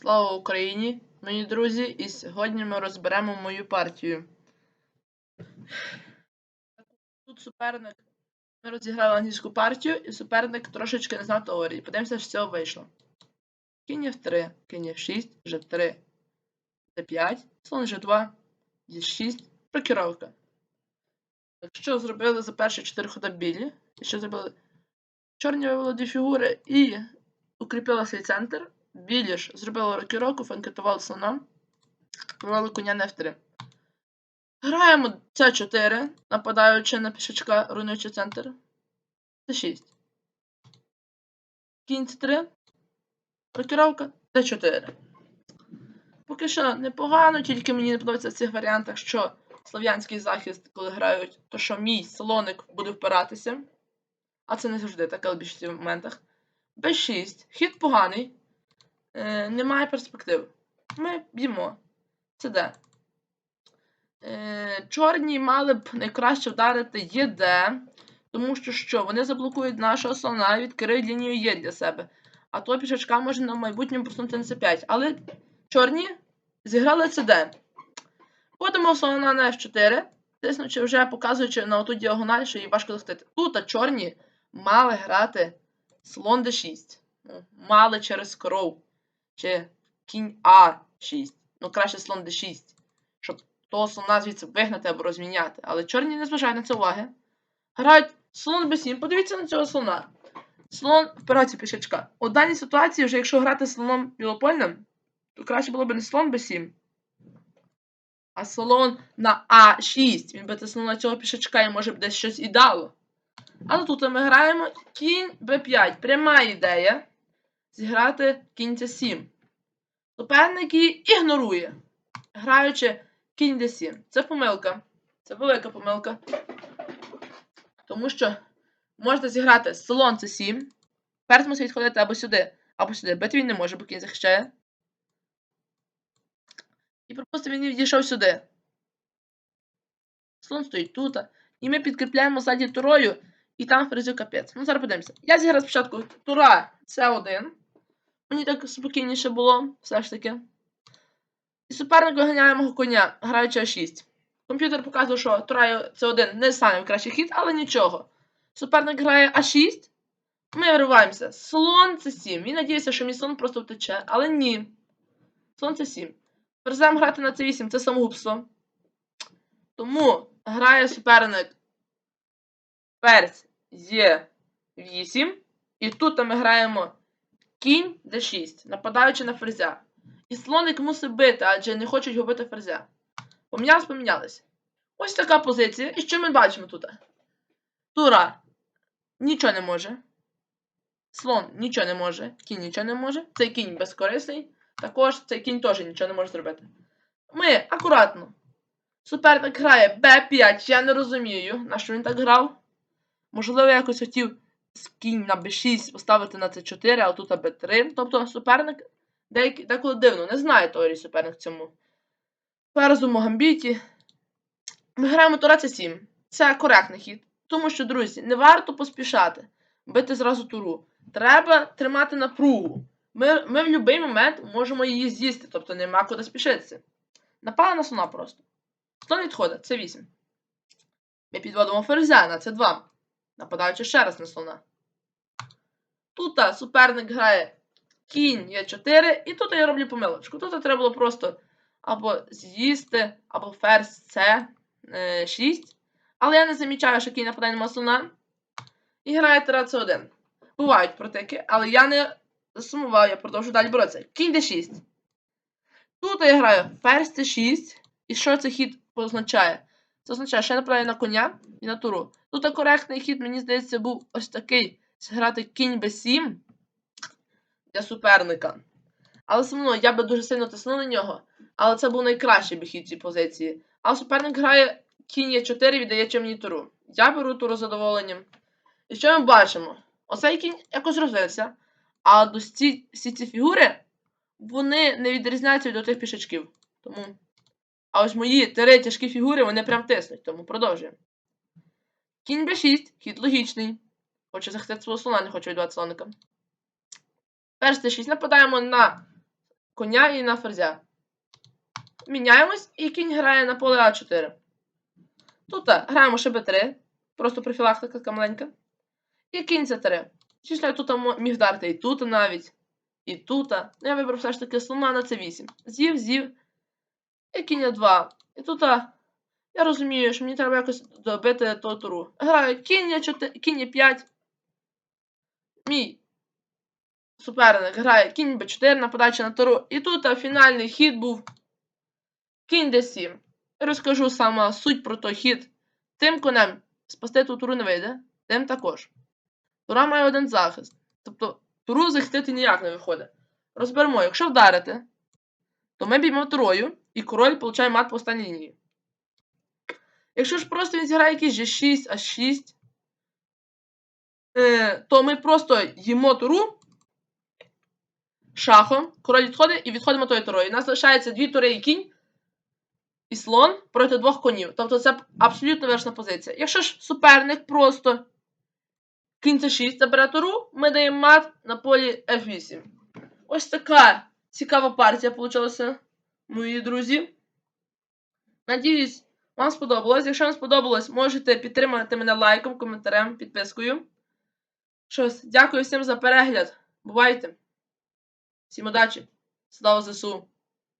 Слава Україні, мої друзі! І сьогодні ми розберемо мою партію. Тут суперник. Ми розіграли англійську партію, і суперник трошечки не знав теорії. Подивимося, що з цього вийшло. Кінь F3, кінь F6, G3, D5, слон G2, D6, рокіровка. Так що зробили за перші 4 хода білі? І що зробили? Чорні вивели дві фігури і укріпили свій центр. Білі ж зробили рокіровку, фанкетували слона, вивели коня на F3. Граємо C4, нападаючи на пішачка, руйнуючи центр. C6. Кінь C3. Рокіровка D4. Поки що непогано, тільки мені не подобається в цих варіантах, що слов'янський захист, коли грають, то що мій слоник буде впиратися. А це не завжди так, але в більшості моментах. B6. Хід поганий. Е, немає перспектив. Ми б'ємо. Це де? Е, чорні мали б найкраще вдарити ЄД, тому що що? Вони заблокують нашого слона і відкриють лінію Є для себе. А то пішачка може на майбутньому просунути на С5. Але чорні зіграли ЦД. Ходимо слона на F4, тиснучи вже показуючи на оту діагональ, що її важко захистити. Тут а чорні мали грати слон D6. Ну, мали через коров. Чи кінь А6. Ну, краще слон D6. Щоб того слона звідси вигнати або розміняти. Але чорні не зважають на це уваги. Грають слон B7. Подивіться на цього слона. Слон впирається пішачка. У даній ситуації, вже якщо грати слоном білопольним, то краще було б не слон B7. А слон на А6. Він би тиснув на цього пішачка і може б десь щось і дало. Але тут ми граємо кінь b5. Пряма ідея зіграти кінь c7. Суперник її ігнорує, граючи кінь d7. Це помилка. Це велика помилка. Тому що можна зіграти слон c7. Перед мусить відходити або сюди, або сюди. Бити він не може, бо кінь захищає. І, припустимо, він відійшов сюди. Слон стоїть тут. І ми підкріпляємо ззаді турою. І там фрезю капець. Ну, зараз подивимося. Я зіграв спочатку тура С1. Мені так спокійніше було, все ж таки. І суперник виганяє мого коня, граючи А6. Комп'ютер показує, що тура С1 не стане кращий хід, але нічого. Суперник грає А6. Ми вириваємося. Слон С7. Він надіється, що мій слон просто втече, але ні. Слон С7. Ферзем грати на С8 це самогубство. Тому грає суперник ферзь є 8. І тут ми граємо кінь d6, нападаючи на ферзя. І слоник мусить бити, адже не хочуть його бити ферзя. Помінялись, помінялись. Ось така позиція. І що ми бачимо тут? Тура нічого не може. Слон нічого не може. Кінь нічого не може. Цей кінь безкорисний. Також цей кінь теж нічого не може зробити. Ми акуратно. Суперник грає b5. Я не розумію, на що він так грав. Можливо, якось хотів кінь на b6 поставити на c4, а тут b3. Тобто суперник деякі, деколи дивно, не знає теорії суперник цьому. Перезуму гамбіті. Ми граємо тура c7. Це коректний хід. Тому що, друзі, не варто поспішати бити зразу туру. Треба тримати напругу. Ми ми в будь-який момент можемо її з'їсти, тобто нема куди спішитися. Напала на слона просто. Слон відходить, це 8. Ми підводимо ферзя на c 2 нападаючи ще раз на слона. Тут суперник грає кінь є 4, і тут я роблю помилочку. Тут треба було просто або з'їсти, або ферзь С 6. Але я не замічаю, що кінь нападає на слона. І грає тура С1. Бувають протики, але я не сумував, я продовжую далі боротися. Кінь d6. Тут я граю ферзь c6. І що цей хід позначає? Це означає, що я направляю на коня і на туру. Тут коректний хід, мені здається, був ось такий. Зграти кінь b7 для суперника. Але все одно я би дуже сильно тиснув на нього. Але це був найкращий хід цій позиції. А суперник грає кінь Е4, віддаючи мені туру. Я беру туру з задоволенням. І що ми бачимо? Оцей кінь якось розвився. А всі ці фігури вони не відрізняються від тих пішачків. Тому. А ось мої три тяжкі фігури, вони прям тиснуть, тому продовжуємо. Кінь b6, хід логічний. Хоче захистити свого слона, не хоче віддавати слоника. Перш 6 нападаємо на коня і на ферзя. Міняємось, і кінь грає на поле А4. Тут граємо ще Б3. Просто профілактика така маленька. І кінь С3. Звісно, я тут міг вдарити і тут навіть. І тут. Я вибрав все ж таки слона на С8. З'їв, з'їв. І кінь А2. І тут я розумію, що мені треба якось добити ту туру. Граю кінь А4, кінь А5. Мій суперник грає кінь Б4 на подачі на туру. І тут фінальний хід був кінь Д7. Розкажу саме суть про той хід. Тим конем спасти ту туру не вийде, тим також. Тура має один захист. Тобто туру захистити ніяк не виходить. Розберемо, якщо вдарити, то ми б'ємо турою, і король получає мат по останній лінії. Якщо ж просто він зіграє якийсь G6, А6, е, то ми просто їмо туру шахом, король відходить і відходимо тою турою. У нас лишається дві тури і кінь, і слон проти двох конів. Тобто це абсолютно вершна позиція. Якщо ж суперник просто кінь c6 забере туру, ми даємо мат на полі F8. Ось така цікава партія вийшла, мої друзі. Надіюсь, вам сподобалось. Якщо вам сподобалось, можете підтримати мене лайком, коментарем, підпискою. Щось, дякую всім за перегляд. Бувайте! Всім удачі! Слава ЗСУ!